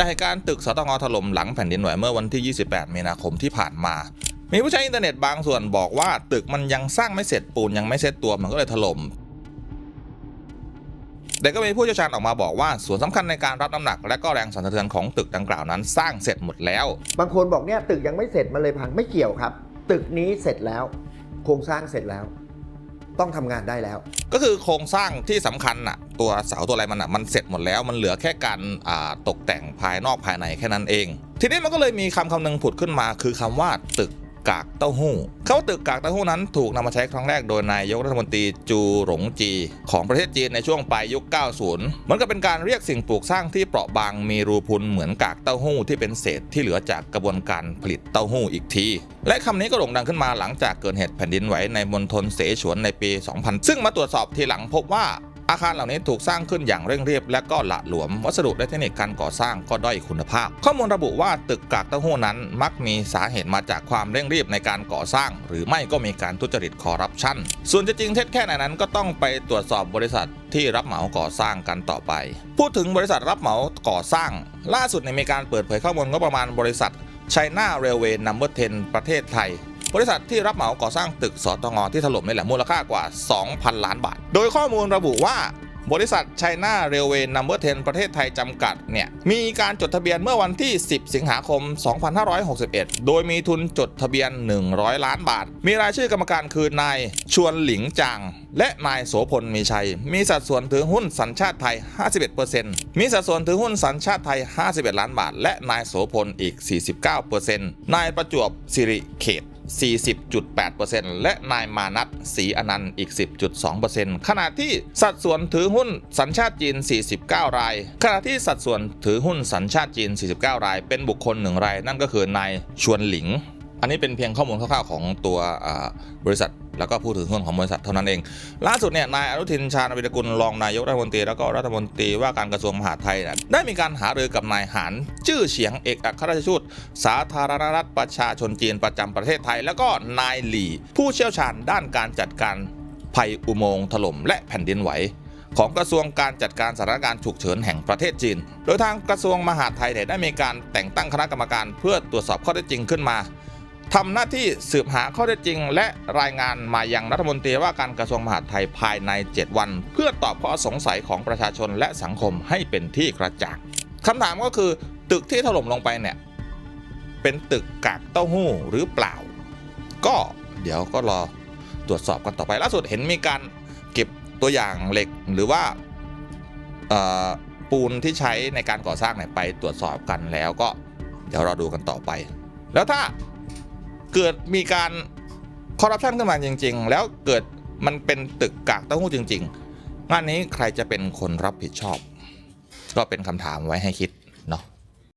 จากเหตุการณ์ตึกสตงถล่มหลังแผ่นดินไหวเมื่อวันที่ 28 มีนาคมที่ผ่านมา มีผู้ใช้อินเทอร์เน็ตบางส่วนบอกว่า ตึกมันยังสร้างไม่เสร็จปูนยังไม่เสร็จตัวมันก็เลยถล่มแต่ก็มีผู้เชี่ยวชาญออกมาบอกว่า ส่วนสำคัญในการรับน้ำหนัก และก็แรงสั่นสะเทือนของตึกดังกล่าวนั้นสร้างเสร็จหมดแล้ว บางคนบอกเนี่ยตึกยังไม่เสร็จมันเลยพังไม่เกี่ยวครับ ตึกนี้เสร็จแล้ว โครงสร้างเสร็จแล้ว ต้องทำงานได้แล้ว ก็คือโครงสร้างที่สำคัญน่ะ ตัวเสาตัวอะไรมันอะมันเสร็จหมดแล้วมันเหลือแค่การอ่าตกแต่งภายนอกภายในแค่นั้นเอง ทีนี้มันก็เลยมีคำคำหนึ่งผุดขึ้นมา คือคำว่าตึกกากเต้าหู้คำว่าตึกกากเต้าหู้นั้นถูกนำมาใช้ครั้งแรกโดยนายกรัฐมนตรีจูหลงจี ของประเทศจีนในช่วงปลายยุค 90เหมือนกับเป็นการเรียกสิ่งปลูกสร้างที่เปราะบางมีรูพุนเหมือนกากเต้าหู้ที่เป็นเศษที่เหลือจากกระบวนการผลิตเต้าหู้อีกที และคำนี้ก็โด่งดังขึ้นมาหลังจากเกิดเหตุแผ่นดินไหวในมณฑลเสฉวนในปี 2000 ซึ่งมาตรวจสอบทีหลังพบว่า อาคารเหล่านี้ถูกสร้างขึ้นอย่างเร่งรีบและก็หละหลวม วัสดุและเทคนิคการก่อสร้างก็ด้อยคุณภาพ ข้อมูลระบุว่าตึกกากเต้าหู้นั้น มักมีสาเหตุมาจากความเร่งรีบในการก่อสร้าง หรือไม่ก็มีการทุจริตคอร์รัปชันส่วนจะจริงเท็จแค่ไหนนั้นก็ต้องไปตรวจสอบบริษัทที่รับเหมาก่อสร้างกันต่อไป พูดถึงบริษัทรับเหมาก่อสร้าง ล่าสุดในมีการเปิดเผยข้อมูลงบประมาณบริษัท China Railway Number 10 ประเทศไทย บริษัทที่รับเหมาก่อสร้างตึกสตงที่ถล่มนี่แหละมูลค่ากว่า 2,000 ล้านบาท โดยข้อมูลระบุว่าบริษัท China Railway Number 10ประเทศไทยจำกัดเนี่ยมีการจดทะเบียนเมื่อวันที่ 10 สิงหาคม 2561 โดยมีทุนจดทะเบียน 100 ล้านบาท มีรายชื่อกรรมการคือนายชวนหลิงจางและนายโสพลมีชัย มีสัดส่วนถือหุ้นสัญชาติไทย 51%มีสัดส่วนถือหุ้นสัญชาติไทย 51 ล้านบาท และนายโสพลอีก 49%นายประจวบสิริเขต 40.8%และนายมานัทศรีอนันต์อีก 10.2%ขณะที่สัดส่วนถือหุ้นสัญชาติจีน 49 ราย ขณะที่สัดส่วนถือหุ้นสัญชาติจีน 49 ราย เป็นบุคคลหนึ่งราย นั่นก็คือนายชวนหลิง อันนี้เป็นเพียงข้อมูลคร่าวๆของตัวบริษัท แล้วก็ผู้ถือหุ้นของบริษัทเท่านั้นเอง ล่าสุดเนี่ยนายอนุทินชาญวิรกุลรองนายกรัฐมนตรีแล้วก็รัฐมนตรีว่าการกระทรวงมหาดไทยนะได้มีการหารือกับนายหานจื้อเฉียงเอกอัครราชทูตสาธารณรัฐประชาชนจีนประจำประเทศไทย แล้วก็นายหลี่ ผู้เชี่ยวชาญด้านการจัดการภัยอุโมงค์ถล่มและแผ่นดินไหวของกระทรวงการจัดการสถานการณ์ฉุกเฉินแห่งประเทศจีน โดยทางกระทรวงมหาดไทยเนี่ยได้มีการแต่งตั้งคณะกรรมการเพื่อตรวจสอบข้อเท็จจริงขึ้นมา ทำหน้าที่สืบหาข้อเท็จจริง และรายงานมายังรัฐมนตรีว่าการกระทรวงมหาดไทยภายใน 7 วัน เพื่อตอบข้อสงสัยของประชาชนและสังคมให้เป็นที่กระจ่างคำถามก็คือตึกที่ถล่มลงไปเนี่ย เป็นตึกกากเต้าหู้หรือเปล่า ก็เดี๋ยวก็รอตรวจสอบกันต่อไปล่าสุดเห็นมีการเก็บตัวอย่างเหล็กหรือว่าปูนที่ใช้ในการก่อสร้างเนี่ยไปตรวจสอบกันแล้วก็เดี๋ยวรอดูกันต่อไป แล้วถ้า เกิดมีการคอร์รัปชันขึ้นมาจริง ๆ แล้วเกิดมันเป็นตึกกากเต้าหู้จริง ๆ งานนี้ใครจะเป็นคนรับผิดชอบ ก็เป็นคำถามไว้ให้คิด